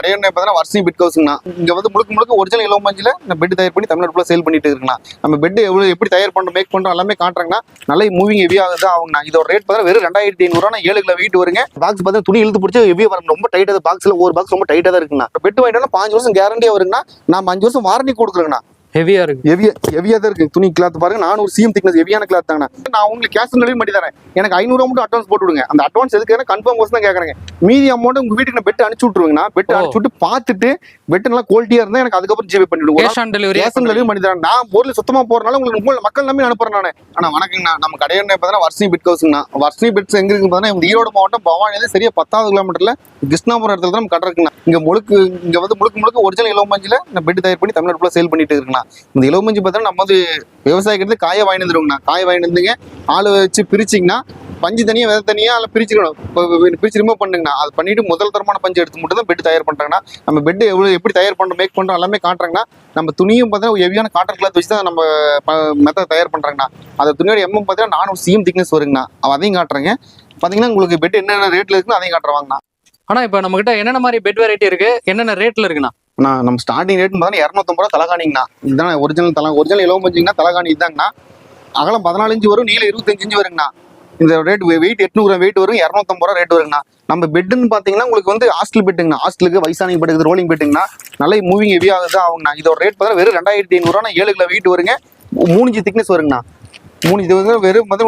கடையோட பார்த்தீங்கன்னா வர்ஷினி பெட் ஹவுஸ்ங்கண்ணா. இங்கே வந்து முழுக்க முழுக்க ஒரிஜினல் இலவ மஞ்சில நம்ம பெட் தயார் பண்ணி தமிழ்நாடு ஃபுல்லாக சேல் பண்ணிட்டு இருக்குண்ணா நம்ம பெட் எவ்வளோ எப்படி தயார் பண்ணுறோம் மேக் பண்ணுறோம் எல்லாமே காட்டுறாங்கன்னா நல்ல மூவிங் ஹெவியாக தான் ஆகுங்கண்ணா. இதோட ரேட் பார்த்தீங்கன்னா வெறும் ரெண்டாயிரத்தி ஐநூறுவா ஏழு கிலோ வீட்டு வருங்க. பாக்ஸ் பார்த்தா துணி இழுத்து பிடிச்சி ஹெவி வரும். ரொம்ப டைட்டாக பாக்ஸில் ஒரு பாக்ஸ் ரொம்ப டைட்டாக தான் இருக்குண்ணா பெட் வாங்கிட்டோம்னா பாஞ்சு வருஷம் கேரண்டியாக வருங்கன்னா நான் அஞ்சு வருஷம் வாரண்டி கொடுக்குறேங்கண்ணா ஹெவியா இருக்கு. ஹெவியா ஹெவியா தான் இருக்கு. துணி கிளாத் பாருங்க. நான் ஒரு சிஎம் திக்னஸ் ஹெவியான கிளாத் தாங்க நான் உங்களுக்கு கேஷ் டெலிவரி பண்ணி தரேன். எனக்கு ஐநூறு மட்டும் அட்வான்ஸ் போட்டு விடுங்க அந்த அட்வான்ஸ் எதுக்கு கன்ஃபார்ம் கோர்ஸ் தான் கேட்கறேன் மீதி அமௌண்ட் உங்க வீட்டுக்கு நான் பெட் அனுப்பிச்சு விட்டுருவேங்கண்ணா. பெட் ஓ. அனுப்பிச்சு விட்டு பார்த்துட்டு பெட் நல்லா குவாலிட்டியா இருந்தா எனக்கு அதுக்கப்புறம் ஜிபே பண்ணிவிடுவோம் cash on delivery cash delivery பண்ணி தரேன் நான் பொருள் சுத்தமா போறனால உங்களுக்கு உங்களை மக்கள் நம்பி அனுப்புறேன் நான். ஆனா வணக்கங்கண்ணா. நம்ம கடையோட பார்த்தீங்கன்னா வர்ஷினி பெட் ஹவுஸ்ங்கண்ணா வர்ஷினி பெட்ஸ் எங்க இருக்கு இந்த ஈரோடு மாவட்டம் பவானியில சரியா பத்தாவது கிலோமீட்டர்ல கிருஷ்ணாபுரம் இடத்துல தான் நம்ம கடை இருக்குண்ணா இங்க முழுக்கு இங்க வந்து முழுக்க முழுக்க ஒரிஜினல் இலவமஞ்சில இந்த பெட் தயார் பண்ணி தமிழ்நாடு ஃபுல்லாக சேல் பண்ணிட்டு இருக்குண்ணா இந்த இலவமஞ்சி பார்த்தீங்கன்னா நம்ம வந்து விவசாயிக்கிறது காய வாங்கி வந்துருவோங்கண்ணா. காய வாங்கி வந்துங்க ஆளு வச்சு பிரிச்சிங்கன்னா பஞ்சு தனியாக விதை தனியா அதில் பிரிச்சுக்கணும். இப்போ பிரிச்சு ரிமூவ் பண்ணுங்கண்ணா. அது பண்ணிட்டு முதல் தரமான பஞ்சு எடுத்து மட்டும் தான் பெட் தயார் பண்ணுறாங்கண்ணா நம்ம பெட் எவ்வளவு எப்படி தயார் பண்ணுறோம் மேக் பண்ணுறோம் எல்லாமே காட்டுறாங்கன்னா நம்ம துணியும் பார்த்தீங்கன்னா ஹெவியான காட்டன் கிளாத் வச்சு தான் நம்ம மெத்தட் தயார் பண்ணுறாங்கண்ணா அந்த துணியோட எம்எம் பார்த்தீங்கன்னா நானும் சிஎம் திக்னஸ் வருங்கண்ணா. அவ அதையும் காட்டுறேங்க. பார்த்தீங்கன்னா உங்களுக்கு பெட் என்னென்ன ரேட்ல இருக்குன்னு அதையும் காட்டுறவாங்கண்ணா ஆனால் இப்போ நம்ம கிட்ட என்னென்ன மாதிரி பெட் வெரைட்டி இருக்கு? என்னென்ன ரேட்ல இருக்குண்ணா? நான் நம்ம ஸ்டார்டிங் ரேட் பார்த்தா இரநூத்தம்பது ரூபா தலகாணிங்கண்ணா. இதுதான் ஒரிஜினல் தலை ஒரிஜினல் இலவம் பஞ்சிங்கன்னா தலகாணி இதாங்கண்ணா. அகலம் பதினாலு வரும் நீளம் இருபத்தஞ்சு இஞ்சி வருங்கண்ணா. இந்த ரேட் வெயிட் எட்நூறு வெயிட் வரும் இரநூத்தம்பது ரூபா ரேட் வருங்கண்ணா. நம்ம பெட்டுன்னு பார்த்தீங்கன்னா உங்களுக்கு வந்து ஹாஸ்டல் பெட்டுங்கண்ணா ஹாஸ்டலுக்கு வயசானவங்க பெட்டுக்கு ரோலிங் பெட்டுங்கண்ணா நல்ல மூவிங் ஹெவி ஆகுது ஆகுங்கண்ணா. இதோட ரேட் பார்த்தீங்கன்னா வெறும் ரெண்டாயிரத்தி ஐநூறுரூவா ஏழு கிலோ வெயிட் வருங்க. மூணு இன்ச்சு திக்னஸ் வருங்கண்ணா. மூணு இது வந்து வெறும் வந்து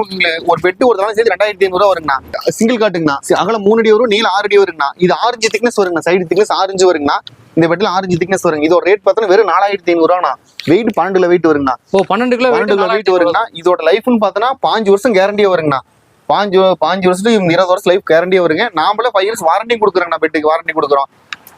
ஒரு பெட்டு ஒரு தலை சேர்த்து ரெண்டாயிரத்தி ஐநூறுரூவா வருங்கண்ணா. சிங்கிள் காட்டுங்கண்ணா அகலம் மூணு அடி வரும் நீளம் ஆறு அடி வருங்கண்ணா. இது ஆரஞ்சு திக்னஸ் வருங்கண்ணா. சைடு திக்னஸ் ஆரஞ்சு வருங்கண்ணா. இந்த பெட்ல ஆரஞ்சு திக்னஸ் வருங்க. இதோட ரேட் பார்த்தா வெறும் நாலாயிரத்தி ஐநூறுவாண்ணா வெயிட் பன்னெண்டுல வெயிட் வருங்கண்ணா. ஓ பன்னெண்டு கிலோ பன்னெண்டு கிலோ வெயிட் வருங்கண்ணா. இதோட லைஃப்னு பார்த்தோன்னா பாஞ்சு வருஷம் கேரண்டியா வருங்கண்ணா. பாஞ்சு பாஞ்சு வருஷத்துக்கு இருபது வருஷம் லைஃப் கேரண்டியா வருங்க. நாமளே ஃபைவ் இயர்ஸ் வாரண்டி கொடுக்குறோங்கண்ணா பெட்டுக்கு வாரண்டி கொடுக்குறோம்.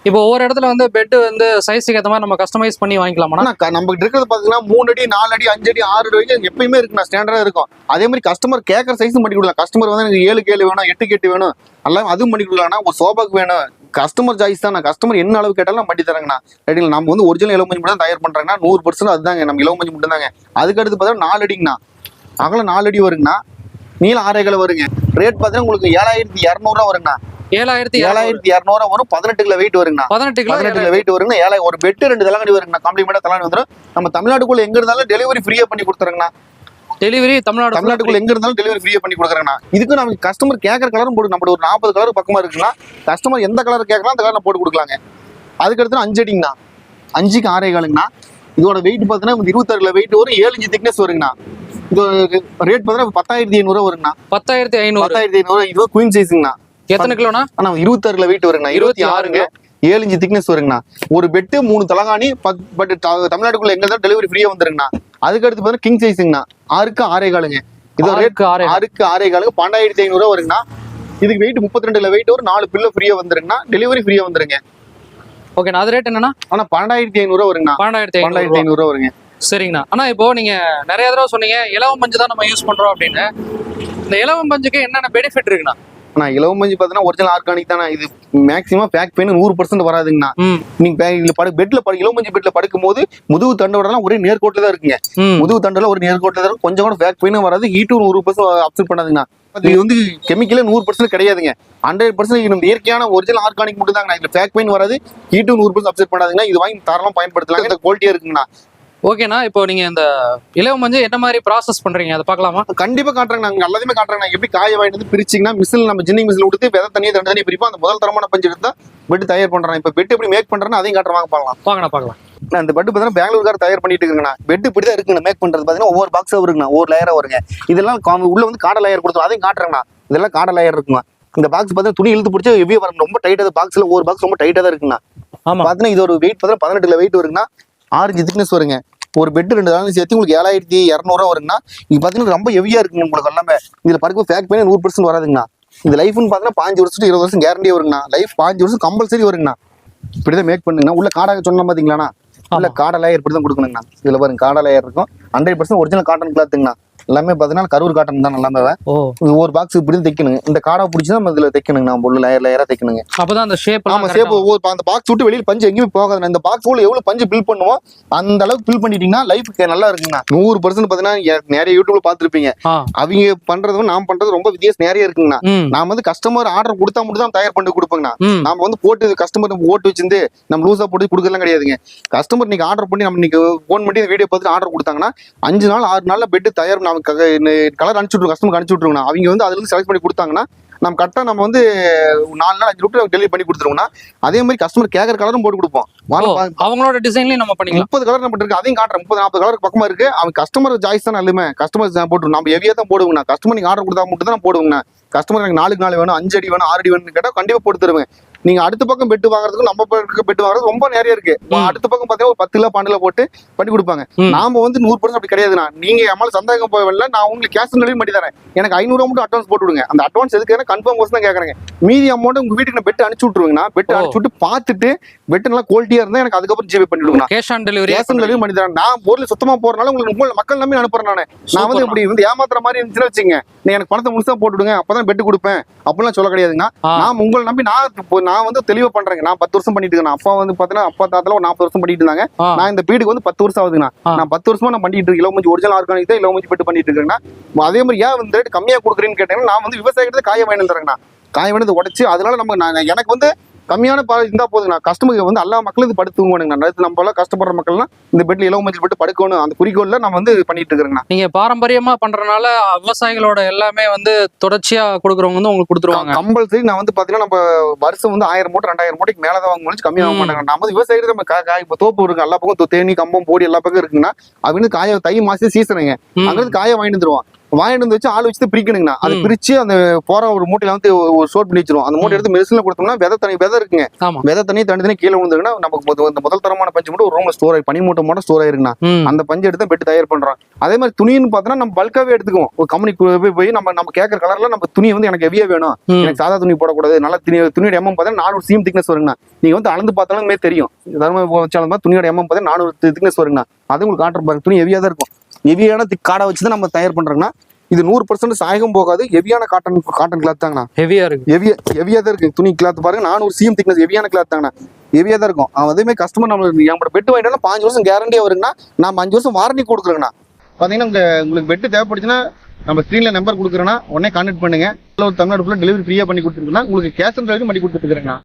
இப்போ ஒவ்வொரு இடத்துல வந்து பெட் வந்து சைஸுக்கு ஏத்த மாதிரி நம்ம கஸ்டமைஸ் பண்ணி வாங்கிக்கலாமா நம்ம கிட்ட இருக்கிறது பாத்தீங்கன்னா மூணு அடி நாலு அடி அஞ்சு அடி ஆறு அடி வரைக்கும் எப்பயுமே இருக்குண்ணா ஸ்டாண்டர்டா இருக்கும். அதே மாதிரி கஸ்டமர் கேட்கற சைஸும் பண்ணி கொடுக்கலாம். கஸ்டமர் வந்து எனக்கு ஏழு கேளு வேணும் எட்டு கேட்டு வேணும். எல்லாம் அதுவும் பண்ணி கொடுக்கலாம்னா ஒரு சோபாக்கு வேணும் கஸ்டமர் சாய்ஸ் தான் கஸ்டமர் என்ன அளவு கேட்டாலும் நான் பண்ணி தரேங்கண்ணா. ரைட்டுங்களா நம்ம வந்து ஒரிஜினல் இளமஞ்சி மட்டும் தான் தயார் பண்றாங்கன்னா நூறு பர்சன்ட் அதுதாங்க. நம்ம இளமஞ்சி மட்டும் தாங்க. அதுக்கு அடுத்து பார்த்தா நாலு அடிங்கண்ணா. அகலம் நாலு அடி வருங்கண்ணா. நீளம் ஆறு கிலோ வருங்க. ரேட் பார்த்தீங்கன்னா உங்களுக்கு ஏழாயிரத்தி இரநூறுவா வருங்கண்ணா. ஏழாயிரத்தி ஏழாயிரத்தி இரநூறுவா வரும். பதினெட்டு கிலோ வெயிட் வருங்கண்ணா. பதினெட்டு கிலோ பதினெட்டு கிலோ வெயிட் வருங்க ஏழாயிரம் ஒரு பெட்டு ரெண்டு தலகாணி வருங்கண்ணா. காம்ப்ளிமெண்டா தலகாணி வந்துடும் நம்ம தமிழ்நாட்டுக்குள்ள எங்க இருந்தாலும் டெலிவரி ஃப்ரீயா பண்ணி கொடுத்துருங்கண்ணா டெலிவரி தமிழ்நாடு தமிழ்நாட்டுக்குள்ள எங்க இருந்தாலும் டெலிவரி ஃப்ரீயா பண்ணி கொடுக்குறேங்கண்ணா இதுக்கு நம்ம கஸ்டமர் கேட்கற கலரும் போட்டு நம்ம ஒரு நாற்பது கலர் பக்கமா இருக்குன்னா கஸ்டமர் எந்த கலர் கேட்கலாம் அந்த கலர் போட்டு கொடுக்கலாங்க. அதுக்கு அடுத்து அஞ்சு அடிங்கண்ணா. அஞ்சுக்கு ஆறே காலுங்கண்ணா. இதோட வெயிட் பார்த்தீங்கன்னா இருபத்தாறு கிலோ வெயிட் வரும் ஏழு இன்ச்சு திக்னஸ் வருங்கண்ணா. இது ரேட் பார்த்தீங்கன்னா பத்தாயிரத்தி ஐநூறுவா வருங்கண்ணா. பத்தாயிரத்தி ஐநூறு. பத்தாயிரத்தி ஐநூறு இது குயின் சைஸுங்கண்ணா எத்தனை கிலோனா ஆனா இருபத்தாறுல வெயிட் வருங்கண்ணா. இருபத்தி ஆறுங்க ஏழு இன்ச்சு திக்னஸ் வருங்கண்ணா. ஒரு பெட்டு மூணு தலகாணி பட் தமிழ்நாட்டுக்குள்ள எங்க இருந்தாலும் டெலிவரி ஃப்ரீயா வந்துருங்கண்ணா. அதுக்கு அடுத்து பார்த்தீங்கன்னா கிங் சைஸுங்கண்ணா ஆறுக்கு ஆறே காலுங்க. இது ரேட் ஆறு ஆறுக்கு ஆறே காலுக்கு பன்னெண்டாயிரத்தி ஐநூறுவா வருங்கண்ணா. இதுக்கு வெயிட் முப்பத்தி ரெண்டுல வெயிட் ஒரு நாலு பில்லு ஃப்ரீயா வந்துருங்கண்ணா. டெலிவரி ஃப்ரீயா வந்துருங்க. ஓகே அது ரேட் என்னன்னா ஆனா பன்னெண்டாயிரத்தி ஐநூறுவா வருங்கண்ணா. பன்னெண்டாயிரத்தி பன்னெண்டாயிரத்தி ஐநூறு ஐநூறுவா வருங்க. சரிங்கண்ணா. ஆனா இப்போ நீங்க நிறைய தடவை சொன்னீங்க இலவம் பஞ்சு தான் நம்ம யூஸ் பண்றோம் அப்படின்னு. இந்த இலவம் பஞ்சுக்கு என்னென்ன பெனிஃபிட் இருக்குண்ணா? ஆனா இலவமஞ்சி பார்த்தீங்கன்னா ஒரிஜினல் ஆர்கானிக் தானே? இது மேக்ஸிமம் பேக் பெயின் நூறு பர்சன்ட் வராதுங்கண்ணா. நீங்க இதுல படு பெட்ல படு இலவமஞ்சி பெட்ல படுக்கும் போது முதுகு தண்டோடலாம் ஒரே நேர்கோட்டில் தான் இருக்குங்க. முதுகு தண்டல ஒரு நேர்கோட்டில் தான் கொஞ்சம் கூட பேக் பெயினும் வராது. ஹீட்டும் நூறு பர்சன்ட் அப்செட் பண்ணாதுங்கண்ணா. இது வந்து கெமிக்கலே நூறு பர்சன்ட் கிடையாதுங்க. ஹண்ட்ரட் பர்சன்ட் நம்ம இயற்கையான ஒரிஜினல் ஆர்கானிக் மட்டும் தாங்க இதுல பேக் பெயின் வராது. ஹீட்டும் நூறு பர்சன்ட் அப்செட் பண்ணாதுங்கன்னா இது வாங்கி தாராளம் பயன்படுத்தலாம் இந்த குவாலிட்டியா இருக்குங்கண்ணா. ஓகேண்ணா இப்போ நீங்க இந்த இலவம் பஞ்சு என்ன மாதிரி ப்ராசஸ் பண்றீங்க? அதை பார்க்கலாமா? கண்டிப்பா காட்டுறாங்க நாங்க எல்லாத்தையுமே காட்டுறாங்க நாங்க எப்படி காய வாங்கிட்டு வந்து பிரிச்சிங்கன்னா மிஷில் நம்ம ஜின்னிங் மிஷில் கொடுத்து விதை தனியாக தனி தனியாக பிரிப்போம். அந்த முதல் தரமான பஞ்சு எடுத்தா பெட் தயார் பண்றேன். இப்போ பெட் எப்படி மேக் பண்றேன்னு அதையும் காட்டுறாங்க பார்க்கலாம். வாங்கண்ணா பார்க்கலாம். நான் இந்த பெட் பார்த்தீங்கன்னா பெங்களூர்கார தயார் பண்ணிட்டு இருக்குங்கண்ணா. பெட் இப்படி தான் இருக்குங்க மேக் பண்றது பார்த்தீங்கன்னா ஒவ்வொரு பாக்ஸாக இருக்குண்ணா ஒவ்வொரு லேயரா வருங்க. இதெல்லாம் உள்ள வந்து காடை லேயர் கொடுத்தோம் அதையும் காட்டுறேங்கண்ணா. இதெல்லாம் காடை லேயர் இருக்குங்க இந்த பாக்ஸ் பார்த்தீங்கன்னா துணி இழுத்து பிடிச்சி ஹெவியாக வரும். ரொம்ப டைட்டாக பாக்ஸ்ல ஒவ்வொரு பாக்ஸ் ரொம்ப டைட்டாக தான் இருக்குண்ணா ஆமா. பார்த்தீங்கன்னா இது ஒரு வெயிட் பார்த்தீங்கன்னா பதினெட்டுல வெயிட் வருங்கண்ணா. ஆரஞ்சு திக்னஸ் வருங்க. ஒரு பெட் ரெண்டு நாள் சேர்த்து உங்களுக்கு ஏழாயிரத்தி இரநூறுவா வருங்கண்ணா. இது பார்த்தீங்கன்னா ரொம்ப ஹெவியா இருக்குங்க உங்களுக்கு எல்லாமே. இதுல படுக்க ஃபேக் பண்ணி நூறு பர்சன்ட் வராதுங்கண்ணா. இந்த லைஃப்னு பார்த்தீங்கன்னா பாஞ்சு வருஷத்துக்கு இருபது வருஷம் கேரண்டி வருங்கண்ணா. லைஃப் பாஞ்சு வருஷம் கம்பல்சரி வருங்கண்ணா. இப்படிதான் மேக் பண்ணுங்கண்ணா. உள்ள காடாக சொன்ன பாத்தீங்களாண்ணா? உள்ள ஆமா. காடை லேயர் இப்படி தான் கொடுக்கணுங்கண்ணா. இதுல பாருங்க காடை லேயர் இருக்கும். ஹண்ட்ரட் பர்சன்ட் ஒரிஜினல் காட்டன் கிளாத்துங்கண்ணா எல்லாமே பாத்தீங்கன்னா கரூர் காட்டன் தான் ஓ. இது ஒரு பாக்ஸ் இப்படி தைக்கணுங்க. இந்த காடை பிடிச்சி நம்ம இதுல தைக்கணுங்க. நம்ம உள்ள லேயர் லேயரா தைக்கணுங்க. அப்பதான் அந்த ஷேப் ஆமா சேப் ஒவ்வொரு அந்த பாக்ஸ் விட்டு வெளியில பஞ்சு எங்கேயுமே போகாது இந்த பாக்ஸ் உள்ள எவ்வளவு பஞ்சு பில் பண்ணுவோம் அந்த அளவுக்கு பில் பண்ணிட்டீங்கன்னா லைஃப்க்கு நல்லா இருக்குங்கண்ணா. நூறு பர்சன்ட் பாத்தீங்கன்னா நிறைய யூடியூப்ல பாத்துருப்பீங்க அவங்க பண்றதும் நாம் பண்றது ரொம்ப வித்தியாசம் நிறைய இருக்குங்கண்ணா. நாம வந்து கஸ்டமர் ஆர்டர் கொடுத்தா மட்டும் தான் தயார் பண்ணி கொடுப்போங்கண்ணா. நாம வந்து போட்டு கஸ்டமர் ஓட்டு வச்சிருந்து நம்ம லூசா போட்டு கொடுக்கலாம் கிடையாதுங்க. கஸ்டமர் நீங்க ஆர்டர் பண்ணி நம்ம நீங்க ஃபோன் பண்ணி வீடியோ பார்த்துட்டு ஆர்டர் கொடுத்தாங்கன்னா அஞ்சு நாள் ஆறு நாள்ல பெட் தயார் நம்ம கலர் அனுப்பிச்சு விட்ருவோம் கஸ்டமர் அனுப்பிச்சு விட்ருவோம் அவங்க வந்து அதுல இருந்து செலக்ட் பண்ணி கொடுத்தாங்கன்னா நம்ம கரெக்டாக நம்ம வந்து நாலு நாள் அஞ்சு விட்டு டெலிவரி பண்ணி கொடுத்துருவோம்னா அதே மாதிரி கஸ்டமர் கேட்கற கலரும் போட்டு கொடுப்போம். அவங்களோட டிசைன்லயும் நம்ம பண்ணிக்கலாம். முப்பது கலர் நம்ம இருக்கு அதையும் காட்டுறேன். முப்பது நாற்பது கலர் பக்கமா இருக்கு. அவன் கஸ்டமர் சாய்ஸ் தான் எல்லாமே. கஸ்டமர் போட்டு நம்ம ஹெவியா தான் போடுவோங்கண்ணா கஸ்டமர் நீங்க ஆர்டர் கொடுத்தா மட்டும் தான் போடுவோங்கண்ணா கஸ்டமர் எனக்கு நாலுக்கு நாலு வேணும் அஞ்சு அடி வேணும் ஆறு அடி வேணும்னு கேட்டா கண்டிப்பா போட்டு தருவேன். நீங்க அடுத்த பக்கம் பெட்டு வாங்குறதுக்கு நம்ம பக்கம் பெட்டு வாங்குறது ரொம்ப நிறைய இருக்கு. அடுத்த பக்கம் பாத்தீங்கன்னா ஒரு பத்து கிலோ பன்னெண்டு கிலோ போட்டு பண்ணி கொடுப்பாங்க. நாம வந்து நூறு பர்சன்ட் அப்படி கிடையாதுண்ணா. நீங்க எம்மால சந்தேகம் போய் வரல நான் உங்களுக்கு கேஷ் டெலிவரி பண்ணி தரேன். எனக்கு ஐநூறு மட்டும் அட்வான்ஸ் போட்டு விடுங்க அந்த அட்வான்ஸ் எதுக்கு கன்ஃபார்ம் கோர்ஸ் தான் கேக்குறேங்க. மீதி அமௌண்ட் உங்க வீட்டுக்கு நான் பெட் அனுப்பிச்சு விட்டுருவேங்கண்ணா. பெட். அனுப்பிச்சு விட்டு பார்த்துட்டு பெட் நல்லா குவாலிட்டியா இருந்தா எனக்கு அதுக்கப்புறம் ஜிபே பண்ணி விடுங்க cash on delivery cash delivery பண்ணி தரேன். நான் பொருள் சுத்தமா போறனால உங்களுக்கு உங்களை மக்கள் நம்பி அனுப்புறேன் நானு. நான் வந்து இப்படி வந்து ஏமாத்துற மாதிரி இருந்துச்சுன்னு வச்சுங்க நீ எனக்கு பணத்தை முழுசா போட்டு விடுங்க அப்பதான் பெட்டு கொடுப்பேன். அப்படிலாம் சொல்ல கிடையாதுங்க நான் உங்களை நம்பி நான் நான் வந்து தெளிவா பண்றேங்க. நான் பத்து வருஷம் பண்ணிட்டு இருக்கேன். அப்பா வந்து பாத்தீங்கன்னா அப்பா தாத்தால ஒரு நாற்பது வருஷம் பண்ணிட்டு இருந்தாங்க. நான் இந்த வீடுக்கு வந்து பத்து வருஷம் ஆகுதுண்ணா. நான் பத்து வருஷமா நான் பண்ணிட்டு இருக்கேன். இலவமஞ்சி ஒரிஜினல் ஆர்கானிக் தான் இலவமஞ்சி பெட்டு பண்ணிட்டு இருக்கேன்னா அதே மாதிரி ஏன் வந்து ரேட் கம்மியா கொடுக்குறேன்னு கேட்டீங்கன்னா நான் வந்து விவசாயிகிட்ட காய வாங்கி தரேங்கண்ணா. காய வாங்கி உடைச்சு அதனால நம்ம எனக்கு வந்து கம்மியான பா இருந்தா போதுங்கண்ணா கஸ்டமருக்கு வந்து எல்லா மக்களும் இது படுத்து தூங்குவானுங்க நேற்று நம்ம எல்லாம் கஷ்டப்படுற மக்கள்லாம் இந்த பெட்ல இலவ மஞ்சள் போட்டு படுக்கணும். அந்த குறிக்கோள்ல நம்ம வந்து பண்ணிட்டு இருக்கிறேங்கண்ணா. நீங்க பாரம்பரியமா பண்றதுனால விவசாயிகளோட எல்லாமே வந்து தொடர்ச்சியா கொடுக்குறவங்க வந்து உங்களுக்கு கொடுத்துருவாங்க. கம்பல்சரி நான் வந்து பாத்தீங்கன்னா நம்ம வருஷம் வந்து ஆயிரம் மூட்டை ரெண்டாயிரம் மூட்டைக்கு மேல தான் வாங்க முடிச்சு கம்மியாக. மாட்டாங்க. நம்ம வந்து விவசாயிகள் நம்ம காய் இப்போ தோப்பு இருக்கு. எல்லா பக்கம் தேனி கம்பம் போடி எல்லா பக்கம் இருக்குங்கன்னா அவங்க காய தை மாசம் சீசனுங்க ம். அங்க இருந்து காய வாங்கிட்டு வந்துருவோம் வாங்கிட்டு வந்து வச்சு ஆள் வச்சு பிரிக்கணுங்கண்ணா. அது. பிரிச்சு அந்த போற ஒரு மூட்டையில வந்து ஒரு சோட் பண்ணி வச்சிருவோம். அந்த மூட்டை. எடுத்து மெடிசன்ல கொடுத்தோம்னா விதை தனி விதை இருக்குங்க. விதை தனி தனி தனி கீழே விழுந்துங்கன்னா நமக்கு இந்த முதல் தரமான பஞ்சு மட்டும் ஒரு ரூம்ல ஸ்டோர் ஆகி பனி மூட்டை மட்டும் ஸ்டோர் ஆயிருக்குண்ணா அந்த பஞ்சு எடுத்து பெட்டு தயார் பண்றோம். அதே மாதிரி துணின்னு பார்த்தோன்னா நம்ம பல்காவே எடுத்துக்குவோம். ஒரு கம்பெனிக்கு போய் போய் நம்ம நம்ம கேட்கற கலர்ல நம்ம துணி வந்து எனக்கு ஹெவியா வேணும். எனக்கு சாதா துணி போடக்கூடாது. நல்ல துணி துணியோட எம்எம் பார்த்தா நானூறு சீம் திக்னஸ் வருங்கண்ணா. நீங்க வந்து அளந்து பார்த்தாலும் தெரியும். தர்ம வச்சாலும் துணியோட எம்எம் பார்த்தா நானூறு திக்னஸ் வருங்கண்ணா. அது உங்களுக்கு காட்டுற பாருங்க துணி ஹெவியா தான் இருக்கும். ஹெவியான காடை வச்சு தான் நம்ம தயார் பண்றோம்னா இது நூறு பர்சன்ட் சாயகம் போகாது. ஹெவியான காட்டன் காட்டன் கிளாத் தாங்கண்ணா. ஹெவியா இருக்கு. ஹெவியா ஹெவியா தான் இருக்கு. துணி கிளாத் பாருங்க நானூறு சீம் திக்னஸ் ஹெவியான கிளாத் தாங்கண்ணா. ஹெவியா தான் இருக்கும். அவன் அதே மாதிரி கஸ்டமர் நம்ம நம்மளோட பெட் வாங்கிட்டாலும் பாஞ்சு வருஷம் கேரண்டியா வருங்கண்ணா. நம்ம அஞ்சு வருஷம் வாரண்டி கொடுக்குறோங்கண்ணா. பாத்தீங்கன்னா உங்க உங்களுக்கு பெட் தேவைப்படுச்சுன்னா நம்ம ஸ்க்ரீன்ல நம்பர் கொடுக்குறேன்னா உடனே கான்டாக்ட் பண்ணுங்க. தமிழ்நாடு ஃபுல்லாக டெலிவரி ஃப்ரீயா பண்ணி கொடுத்துருக்கோம்னா உங்களுக்கு கேஷ் ஆன் டெலிவரி பண்ணி கொடுத்துருக்கேங்கண்ணா.